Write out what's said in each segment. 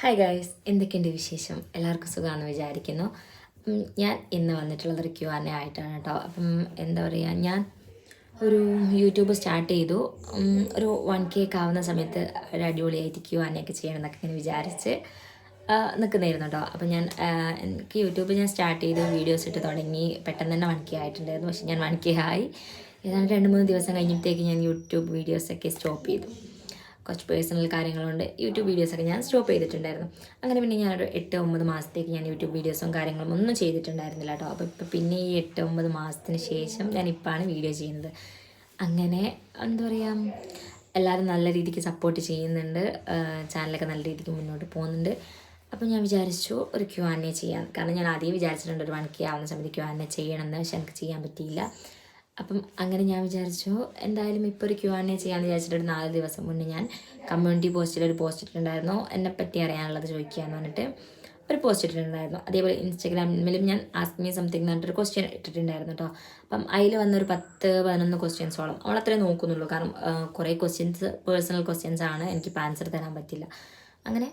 Hi guys എന്തൊക്കെയുണ്ട് വിശേഷം? എല്ലാവർക്കും സുഖമാണെന്ന് വിചാരിക്കുന്നു. ഞാൻ ഇന്ന് വന്നിട്ടുള്ളത് ഒരു ക്യു ആർ ആയിട്ടാണ് കേട്ടോ. അപ്പം എന്താ പറയുക ഞാൻ ഒരു യൂട്യൂബ് സ്റ്റാർട്ട് ചെയ്തു. ഒരു വൺ കെ ഒക്കെ ആവുന്ന സമയത്ത് ഒരു അടിപൊളിയായിട്ട് ക്യു ആർ ഒക്കെ ചെയ്യണം എന്നൊക്കെ ഇങ്ങനെ വിചാരിച്ച് നിൽക്കുന്നതായിരുന്നു കേട്ടോ. അപ്പം ഞാൻ എനിക്ക് യൂട്യൂബ് ഞാൻ സ്റ്റാർട്ട് ചെയ്തു വീഡിയോസ് ഇട്ട് തുടങ്ങി. പെട്ടെന്ന് തന്നെ വൺ കെ ആയിട്ടുണ്ടായിരുന്നു. പക്ഷെ ഞാൻ വൺ കെ ആയി. ഏതാണ്ട് രണ്ട് മൂന്ന് ദിവസം കഴിഞ്ഞപ്പോഴത്തേക്ക് ഞാൻ യൂട്യൂബ് വീഡിയോസൊക്കെ സ്റ്റോപ്പ് ചെയ്തു. കുറച്ച് പേഴ്സണൽ കാര്യങ്ങളുണ്ട്. യൂട്യൂബ് വീഡിയോസൊക്കെ ഞാൻ സ്റ്റോപ്പ് ചെയ്തിട്ടുണ്ടായിരുന്നു. അങ്ങനെ പിന്നെ ഞാനൊരു എട്ട് ഒമ്പത് മാസത്തേക്ക് ഞാൻ യൂട്യൂബ് വീഡിയോസും കാര്യങ്ങളും ഒന്നും ചെയ്തിട്ടുണ്ടായിരുന്നില്ല കേട്ടോ. അപ്പോൾ ഇപ്പോൾ പിന്നെ ഈ എട്ട് ഒമ്പത് മാസത്തിന് ശേഷം ഞാൻ ഇപ്പോഴാണ് വീഡിയോ ചെയ്യുന്നത്. അങ്ങനെ എന്താ പറയുക എല്ലാവരും നല്ല രീതിക്ക് സപ്പോർട്ട് ചെയ്യുന്നുണ്ട്. ചാനലൊക്കെ നല്ല രീതിക്ക് മുന്നോട്ട് പോകുന്നുണ്ട്. അപ്പോൾ ഞാൻ വിചാരിച്ചു ഒരു ക്യു ആൻ എ ചെയ്യാം. കാരണം ഞാൻ ആദ്യം വിചാരിച്ചിട്ടുണ്ട് ഒരു വൺ കെ ആവുന്ന സമയത്ത് ക്യു ആൻ എ ചെയ്യണമെന്ന്. പക്ഷെ എനിക്ക് ചെയ്യാൻ പറ്റിയില്ല. അപ്പം അങ്ങനെ ഞാൻ വിചാരിച്ചു എന്തായാലും ഇപ്പോൾ ഒരു ക്യു ആൻ എ ചെയ്യാമെന്ന് വിചാരിച്ചിട്ട് നാല് ദിവസം മുന്നേ ഞാൻ കമ്മ്യൂണിറ്റി പോസ്റ്റിൽ ഒരു പോസ്റ്റ് ഇട്ടിട്ടുണ്ടായിരുന്നു. എന്നെ പറ്റി അറിയാനുള്ളത് എന്ന് പറഞ്ഞിട്ട് ഒരു പോസ്റ്റ് ഇട്ടിട്ടുണ്ടായിരുന്നു. അതേപോലെ ഇൻസ്റ്റാഗ്രാമിലും ഞാൻ ആസ്ക് മീ സംതിങ് എന്ന് പറഞ്ഞിട്ടൊരു ക്വസ്റ്റ്യൻ ഇട്ടിട്ടുണ്ടായിരുന്നു കേട്ടോ അപ്പം അതിൽ വന്നൊരു പത്ത് പതിനൊന്ന് ക്വസ്റ്റ്യൻസോളം അവൾ അത്രേ നോക്കുന്നുള്ളൂ. കാരണം കുറേ ക്വസ്റ്റ്യൻസ് പേഴ്സണൽ ക്വസ്റ്റ്യൻസ് ആണ്. എനിക്ക് ആൻസർ തരാൻ പറ്റില്ല. അങ്ങനെ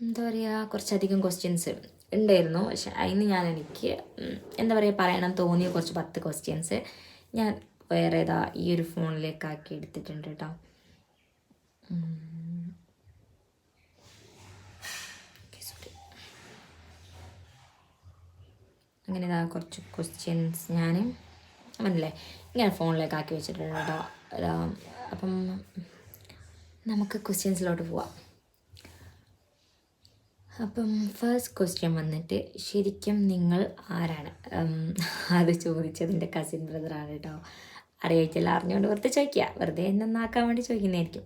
എന്താ പറയുക കുറച്ചധികം ക്വസ്റ്റ്യൻസ് ഉണ്ടായിരുന്നു. പക്ഷെ അതിന് ഞാൻ എനിക്ക് എന്താ പറയുക പറയണം തോന്നിയ കുറച്ച് പത്ത് ക്വസ്റ്റ്യൻസ് ഞാൻ വേറെ ഏതാ ഈ ഒരു ഫോണിലേക്കാക്കി എടുത്തിട്ടുണ്ട് കേട്ടോ. അങ്ങനെ ഇതാ കുറച്ച് ക്വസ്റ്റ്യൻസ് ഞാൻ മനല്ലേ ഇങ്ങനെ ഫോണിലേക്ക് ആക്കി വെച്ചിട്ടുണ്ട് കേട്ടോ അപ്പം നമുക്ക് ക്വസ്റ്റ്യൻസിലോട്ട് പോവാം. അപ്പം ഫസ്റ്റ് ക്വസ്റ്റ്യൻ വന്നിട്ട് ശരിക്കും നിങ്ങൾ ആരാണ്? അത് ചോദിച്ചതിന്റെ കസിൻ ബ്രദറാണ് കേട്ടോ അറിയിച്ചില്ല അറിഞ്ഞുകൊണ്ട് വെറുതെ ചോദിക്കുക. വെറുതെ നന്നാക്കാൻ വേണ്ടി ചോദിക്കുന്നതായിരിക്കും.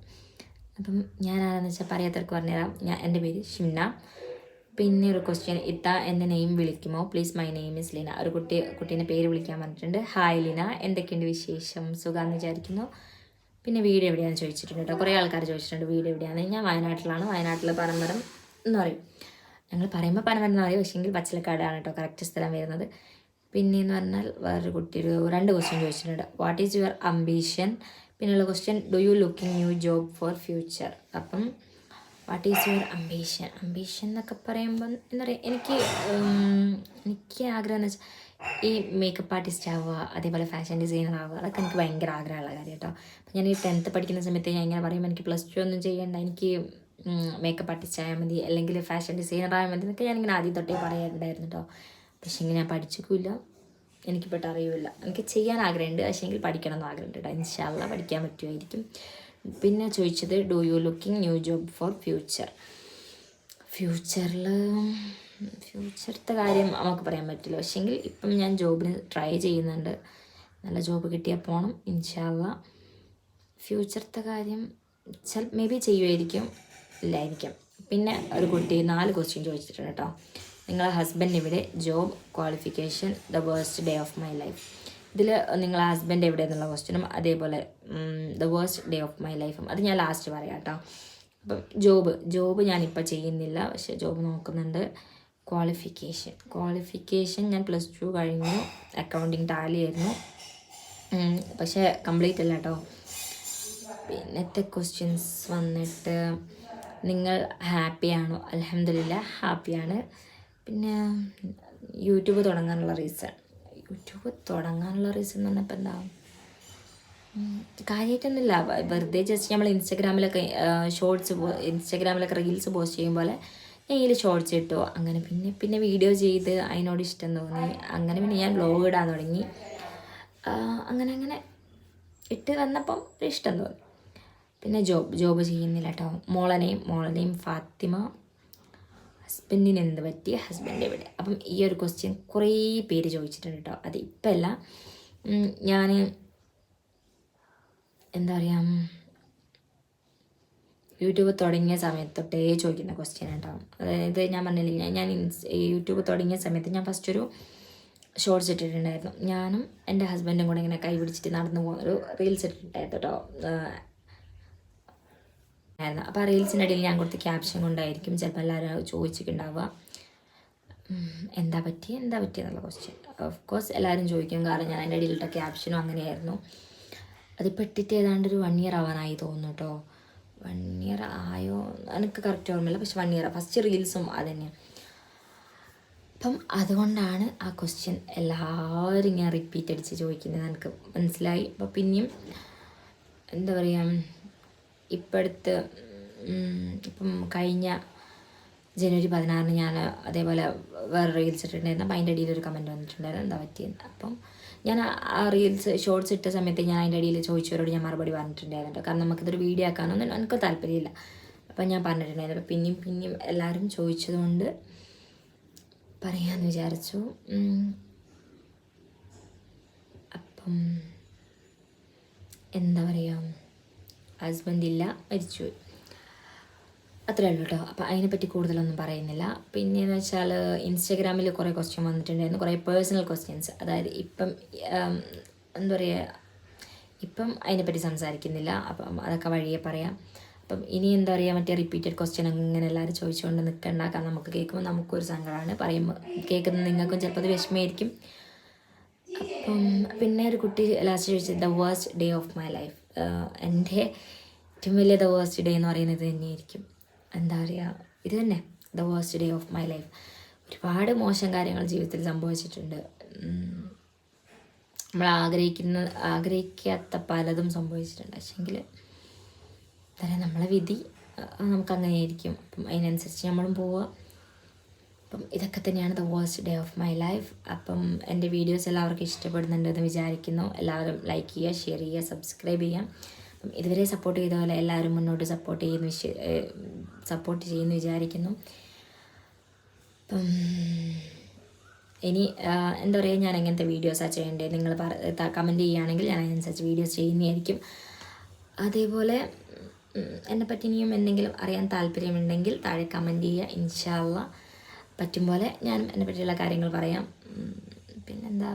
അപ്പം ഞാൻ ആരാന്ന് വെച്ചാൽ പറയാത്തവർക്ക് പറഞ്ഞുതരാം. ഞാൻ എന്റെ പേര് ഷിംന. പിന്നെ ഒരു ക്വസ്റ്റ്യൻ ഇത്ത എന്റെ name വിളിക്കുമോ? Please my name is Leena ഒരു കുട്ടി കുട്ടീന്റെ പേര് വിളിക്കാൻ പറഞ്ഞിട്ടുണ്ട്. ഹായ് ലീന എന്തൊക്കെയുണ്ട് വിശേഷം? സുഖമെന്ന് വിചാരിക്കുന്നു. പിന്നെ വീട് എവിടെയാണെന്ന് ചോദിച്ചിട്ടുണ്ട് കേട്ടോ കുറേ ആൾക്കാർ ചോദിച്ചിട്ടുണ്ട്. വീട് എവിടെയാണ് ഞാൻ വയനാട്ടിലാണ്. വയനാട്ടിൽ പനമരം എന്ന് പറയും. ഞങ്ങൾ പറയുമ്പോൾ പനമരം എന്ന് പറയും പക്ഷേങ്കിൽ പച്ചിലക്കാടാണ് കേട്ടോ കറക്റ്റ് സ്ഥലം വരുന്നത്. പിന്നെ എന്ന് പറഞ്ഞാൽ വേറൊരു കുട്ടി ഒരു രണ്ട് ക്വസ്റ്റ്യൻ ചോദിച്ചിട്ടുണ്ട്. വാട്ട് ഈസ് യുവർ അംബീഷൻ പിന്നെയുള്ള question do you looking new job for future അപ്പം what is your ambition ambition എന്നൊക്കെ പറയുമ്പോൾ എന്താ പറയുക എനിക്ക് എനിക്ക് ആഗ്രഹം എന്ന് വെച്ചാൽ ഈ മേക്കപ്പ് ആർട്ടിസ്റ്റ് ആവുക അതേപോലെ ഫാഷൻ ഡിസൈനർ ആവുക അതൊക്കെ എനിക്ക് ഭയങ്കര ആഗ്രഹമുള്ള കാര്യം കേട്ടോ അപ്പം ഞാൻ ഈ ടെൻത്ത് പഠിക്കുന്ന സമയത്ത് ഞാൻ ഇങ്ങനെ പറയുമ്പോൾ എനിക്ക് പ്ലസ് ടു ഒന്നും ചെയ്യേണ്ട എനിക്ക് മേക്കപ്പ് ആർട്ടിസ്റ്റ് ആയാൽ മതി അല്ലെങ്കിൽ ഫാഷൻ ഡിസൈനർ ആയാൽ മതി എന്നൊക്കെ ഞാനിങ്ങനെ ആദ്യം തൊട്ടേ പറയാറുണ്ടായിരുന്നു കേട്ടോ പക്ഷെ ഇങ്ങനെ ഞാൻ പഠിച്ചിട്ടില്ല. എനിക്കിപ്പോട്ട് അറിയില്ല. എനിക്ക് ചെയ്യാൻ ആഗ്രഹമുണ്ട്. പക്ഷേങ്കിൽ പഠിക്കണം എന്ന് ആഗ്രഹമുണ്ട് കേട്ടോ ഇൻഷാല്ല പഠിക്കാൻ പറ്റുമായിരിക്കും. പിന്നെ ചോദിച്ചത് do you looking new job for future ഫ്യൂച്ചറിൽ ഫ്യൂച്ചറത്തെ കാര്യം നമുക്ക് പറയാൻ പറ്റില്ല. പക്ഷേങ്കിൽ ഇപ്പം ഞാൻ ജോബിന് ട്രൈ ചെയ്യുന്നുണ്ട്. നല്ല ജോബ് കിട്ടിയാൽ പോകണം ഇൻഷാല്ല ഫ്യൂച്ചറത്തെ കാര്യം ചില മേ ബി ചെയ്യുമായിരിക്കും. ഇല്ലായിരിക്കും. പിന്നെ ഒരു കുട്ടി നാല് ക്വസ്റ്റ്യൻ ചോദിച്ചിട്ടുണ്ട് കേട്ടോ. നിങ്ങളെ ഹസ്ബൻഡ് ഇവിടെ job qualification the worst day of my life ഇതിൽ നിങ്ങളെ ഹസ്ബൻഡ് എവിടെ എന്നുള്ള ക്വസ്റ്റ്യനും അതേപോലെ the worst day of my ലൈഫും അത് ഞാൻ ലാസ്റ്റ് പറയാം കേട്ടോ. അപ്പം ജോബ് ജോബ് ഞാനിപ്പോൾ ചെയ്യുന്നില്ല. പക്ഷെ ജോബ് നോക്കുന്നുണ്ട്. ക്വാളിഫിക്കേഷൻ ക്വാളിഫിക്കേഷൻ ഞാൻ പ്ലസ് ടു കഴിഞ്ഞു. അക്കൗണ്ടിങ് ടാലി ആയിരുന്നു. പക്ഷേ കംപ്ലീറ്റ് അല്ല കേട്ടോ. പിന്നത്തെ ക്വസ്റ്റ്യൻസ് വന്നിട്ട് നിങ്ങൾ ഹാപ്പിയാണോ? അലഹമില്ല ഹാപ്പിയാണ്. പിന്നെ യൂട്യൂബ് തുടങ്ങാനുള്ള റീസൺ. യൂട്യൂബ് തുടങ്ങാനുള്ള റീസൺ എന്ന് പറഞ്ഞപ്പോൾ എന്താ? കാര്യമായിട്ടൊന്നുമില്ല വെറുതെ ജസ്റ്റ് നമ്മൾ ഇൻസ്റ്റഗ്രാമിലൊക്കെ ഷോർട്സ് ഇൻസ്റ്റഗ്രാമിലൊക്കെ റീൽസ് പോസ്റ്റ് ചെയ്യും പോലെ ഞാൻ ഷോർട്സ് ഇട്ടു അങ്ങനെ പിന്നെ പിന്നെ വീഡിയോ ചെയ്ത് അതിനോട് ഇഷ്ടം തോന്നി. അങ്ങനെ പിന്നെ ഞാൻ ബ്ലോഗ് ഇടാൻ തുടങ്ങി. അങ്ങനെ അങ്ങനെ ഇട്ട് വന്നപ്പം ഇഷ്ടം തോന്നി. പിന്നെ ജോബ് ജോബ് ചെയ്യുന്നില്ല കേട്ടോ മോളനെയും മോളനെയും ഫാത്തിമ ഹസ്ബൻഡിന് എന്ത് പറ്റി? ഹസ്ബൻഡ് എവിടെ? അപ്പം ഈ ഒരു ക്വസ്റ്റ്യൻ കുറേ പേര് ചോദിച്ചിട്ടുണ്ട് കേട്ടോ അത് ഇപ്പം അല്ല. ഞാൻ എന്താ പറയുക യൂട്യൂബ് തുടങ്ങിയ സമയത്ത് തൊട്ടേ ചോദിക്കുന്ന ക്വസ്റ്റ്യൻ കേട്ടോ അതായത് ഞാൻ പറഞ്ഞില്ല ഞാൻ- ഞാൻ യൂട്യൂബ് തുടങ്ങിയ സമയത്ത് ഞാൻ ഫസ്റ്റ് ഒരു ഷോർട്സ് ഇട്ടിട്ടുണ്ടായിരുന്നു. ഞാനും എന്റെ ഹസ്ബൻഡും കൂടെ ഇങ്ങനെ കൈ പിടിച്ചിട്ട് നടന്നു പോകുന്ന ഒരു റീൽസ് ഇട്ടിട്ടുണ്ടായിരുന്നു കേട്ടോ ആയിരുന്നു. അപ്പോൾ ആ റീൽസിന്റെ ഇടയിൽ ഞാൻ കൊടുത്ത ക്യാപ്ഷൻ കൊണ്ടായിരിക്കും ചിലപ്പോൾ എല്ലാവരും ചോദിച്ചിട്ടുണ്ടാവുക. എന്താ പറ്റി? എന്താ പറ്റി എന്നുള്ള ക്വസ്റ്റ്യൻ ഓഫ് കോഴ്സ് എല്ലാവരും ചോദിക്കും. കാരണം ഞാൻ അതിന്റെ ഇടയിലിട്ട ക്യാപ്ഷനും അങ്ങനെയായിരുന്നു. അതിപ്പോൾ ഇട്ടിട്ട് ഏതാണ്ട് ഒരു വൺ ഇയർ ആവാനായി തോന്നുന്നു കേട്ടോ വൺ ഇയർ ആയോ? എനിക്ക് കറക്റ്റ് ഓർമ്മയില്ല. പക്ഷെ വൺ ഇയർ ഫസ്റ്റ് റീൽസും അത് അപ്പം അതുകൊണ്ടാണ് ആ ക്വസ്റ്റ്യൻ എല്ലാവരും ഇങ്ങനെ റിപ്പീറ്റ് അടിച്ച് ചോദിക്കുന്നത്. എനിക്ക് മനസ്സിലായി. അപ്പോൾ പിന്നെയും എന്താ പറയുക ഇപ്പോഴത്തെ ഇപ്പം കഴിഞ്ഞ ജനുവരി പതിനാറിന് ഞാൻ അതേപോലെ വേറെ റീൽസ് ഇട്ടിട്ടുണ്ടായിരുന്നു. അപ്പം അതിന്റെ ഇടയിൽ ഒരു കമന്റ് വന്നിട്ടുണ്ടായിരുന്നു. എന്താ പറ്റിയെന്ന്. അപ്പം ഞാൻ ആ- റീൽസ് ഷോർട്സ് ഇട്ട സമയത്ത് ഞാൻ അതിന്റെ ഇടയിൽ ചോദിച്ചവരോട് ഞാൻ മറുപടി പറഞ്ഞിട്ടുണ്ടായിരുന്നു കാരണം നമുക്കിതൊരു വീഡിയോ ആക്കാനൊന്നും എനിക്ക് താല്പര്യമില്ല. അപ്പം ഞാൻ പറഞ്ഞിട്ടുണ്ടായിരുന്നു. അപ്പം പിന്നെയും പിന്നെയും എല്ലാവരും ചോദിച്ചതുകൊണ്ട് പറയാമെന്ന് വിചാരിച്ചു. അപ്പം എന്താ പറയുക ഹസ്ബൻഡ് ഇല്ല മരിച്ചുപോയി. അത്രേ ഉള്ളൂ കേട്ടോ. അപ്പോൾ അതിനെപ്പറ്റി കൂടുതലൊന്നും പറയുന്നില്ല. പിന്നെയെന്ന് വെച്ചാൽ ഇൻസ്റ്റാഗ്രാമിൽ കുറേ ക്വസ്റ്റ്യൻ വന്നിട്ടുണ്ടായിരുന്നു. കുറേ പേഴ്സണൽ ക്വസ്റ്റ്യൻസ് അതായത് ഇപ്പം എന്താ പറയുക ഇപ്പം അതിനെപ്പറ്റി സംസാരിക്കുന്നില്ല. അപ്പം അതൊക്കെ വഴിയെ പറയാം. അപ്പം ഇനി എന്താ പറയുക മറ്റേ റിപ്പീറ്റഡ് ക്വസ്റ്റ്യൻ അങ്ങനെ എല്ലാവരും ചോദിച്ചുകൊണ്ട് നിൽക്കണ്ട കാരണം നമുക്ക് കേൾക്കുമ്പോൾ നമുക്കൊരു സങ്കടമാണ് പറയുമ്പോൾ കേൾക്കുന്ന നിങ്ങൾക്കും ചിലപ്പോൾ അത് വിഷമമായിരിക്കും. അപ്പം പിന്നെ ഒരു കുട്ടി ലാസ്റ്റ് ചോദിച്ചത് the worst day of my life എന്റെ ഏറ്റവും വലിയ ദ വേസ്റ്റ് ഡേ എന്ന് പറയുന്നത് തന്നെയായിരിക്കും. എന്താ പറയുക ഇത് തന്നെ. The waste day of my life ഒരുപാട് മോശം കാര്യങ്ങൾ ജീവിതത്തിൽ സംഭവിച്ചിട്ടുണ്ട്. നമ്മൾ ആഗ്രഹിക്കുന്ന ആഗ്രഹിക്കാത്ത പലതും സംഭവിച്ചിട്ടുണ്ട്. പക്ഷെങ്കിൽ എന്താ നമ്മളെ വിധി നമുക്കങ്ങനെ ആയിരിക്കും അപ്പം അതിനനുസരിച്ച് നമ്മളും പോവുക അപ്പം ഇതൊക്കെ തന്നെയാണ് the worst day of my life അപ്പം എന്റെ വീഡിയോസ് എല്ലാവർക്കും ഇഷ്ടപ്പെടുന്നുണ്ടെന്ന് വിചാരിക്കുന്നു. എല്ലാവരും ലൈക്ക് ചെയ്യുക ഷെയർ ചെയ്യുക സബ്സ്ക്രൈബ് ചെയ്യാം അപ്പം ഇതുവരെ സപ്പോർട്ട് ചെയ്ത പോലെ എല്ലാവരും മുന്നോട്ട് സപ്പോർട്ട് ചെയ്യുന്നു സപ്പോർട്ട് ചെയ്യുന്നു വിചാരിക്കുന്നു. അപ്പം ഇനി എന്താ പറയുക ഞാൻ എങ്ങനത്തെ വീഡിയോസാണ് ചെയ്യേണ്ടത് നിങ്ങൾ പറ കമന്റ് ചെയ്യുകയാണെങ്കിൽ ഞാൻ അതിനനുസരിച്ച് വീഡിയോസ് ചെയ്യുന്നതായിരിക്കും. അതേപോലെ എന്നെപ്പറ്റി എന്നെ പറ്റി ഇനിയും എന്തെങ്കിലും അറിയാൻ താല്പര്യമുണ്ടെങ്കിൽ താഴെ കമന്റ് ചെയ്യുക ഇൻഷാല്ല പറ്റും പോലെ ഞാനും എന്നെ പറ്റിയുള്ള കാര്യങ്ങൾ പറയാം. പിന്നെന്താ?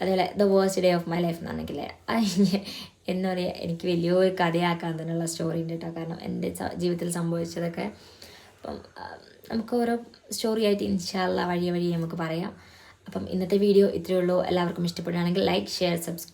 അതേപോലെ the worst day of my life എന്നാണെങ്കിൽ എന്താ പറയുക എനിക്ക് വലിയൊരു കഥയാക്കാൻ തന്നെയുള്ള സ്റ്റോറി ഉണ്ട് കേട്ടോ കാരണം എന്റെ ജീവിതത്തിൽ സംഭവിച്ചതൊക്കെ അപ്പം നമുക്ക് ഓരോ സ്റ്റോറി ആയിട്ട് ഇൻഷാല്ല വഴി വഴി നമുക്ക് പറയാം. അപ്പം ഇന്നത്തെ വീഡിയോ ഇത്രയേ ഉള്ളൂ. എല്ലാവർക്കും ഇഷ്ടപ്പെടുകയാണെങ്കിൽ ലൈക്ക് ഷെയർ സബ്സ്ക്രൈബ്